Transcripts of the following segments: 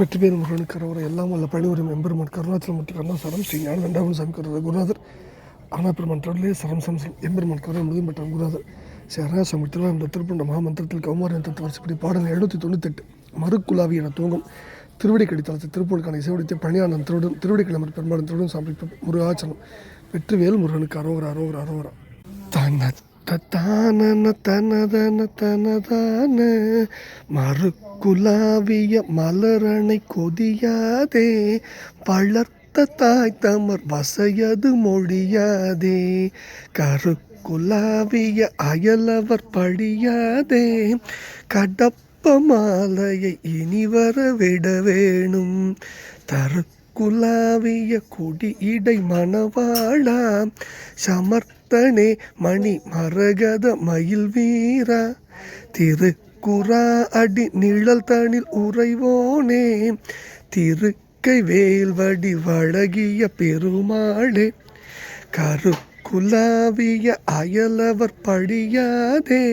வெற்றிவேல் முருகனுக்கு கரவரை எல்லாம் வல்ல பழிவரும் எம்பெருமான் கருணாச்சலமூர்த்தி கருணாசரம் ஸ்ரீ ஞான தண்டாவன் சாமி கருவர் குருநாதர் ஆனா தொடர்லே சரம் சம்சம் எம்பெருமான் கருணை முழுதும் பெற்ற குருநாதர். ஸ்ரீ அருணாசாமி திருவாரூர் திருப்பண்ட மகாமந்திரத்தில் கௌமாரியன் தத்துவ வருஷப்படி பாடல் எழுநூற்றி தொண்ணூத்தெட்டு மறுக்குலாவி என தூங்கும் திருவடி கடித்தளத்தை திருப்பூருக்கான இசைவடித்த பணியான திருடன் திருவடி கிளம்பர் பெருமாள் திருடன் சாமி முருகாச்சலம். வெற்றிவேல் முருகனுக்கு அரோகர் அரோகர் அரோகரா. தான் தத்தான தனதன தனதான மறுக்குலாவிய மலரணை கொதியாதே வளர்த்த தாய் தமர் வசையது மொழியாதே கருக்குலாவிய அயலவர் படியாதே கடப்ப மாலையை இனி வர விட வேணும் தருக்குலாவிய கொடி இடை மணவாளா சமர்த்தனே மணி மரகத மயில் வீரா திரு குரா அடி நிழல் தனில் உறைவோனே திருக்கை வேல்வடி வழகிய பெருமாளே கருக்குலாவிய அயலவர் படியாதே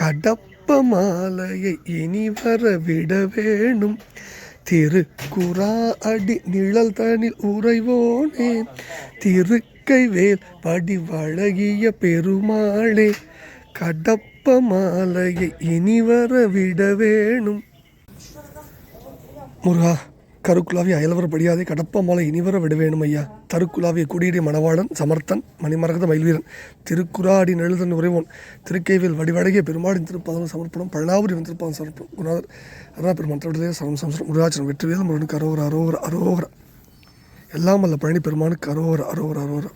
கடப்ப மாலையை இனி வர விட வேணும். திருக்குறா அடி நிழல் தனில் உறைவோனே திருக்கை வேல் படி வழகிய பெருமாளே கடப்ப மாலையை இனி வர விட வேணும். முருகா கருக்குலாவி அயலவர் படியாதே கடப்ப மாலை இனிவர விட வேணும் ஐயா. தருக்குலாவிய குடியடி மணவாளன் சமர்த்தன் மணிமரகத மயில்வீரன் திருக்குறாடி நெழுதன் உறைவோன் திருக்கைவில் வடிவடகிய பெருமாடின் திருப்பாதம் சமர்ப்பணம் பழனாபுரி திருப்பாதம் சமர்ப்பணம். குணாதர் அருணா பெருமான் திருவிழே சரம் சம்சரம் முருகாச்சரம் வெற்றிவேல் முருகனுக்கு அரோகர் அரோகர் அரோகர் எல்லாம் அல்ல பழனி பெருமானுக்கு அரோகர் அரோகர் அரோகர்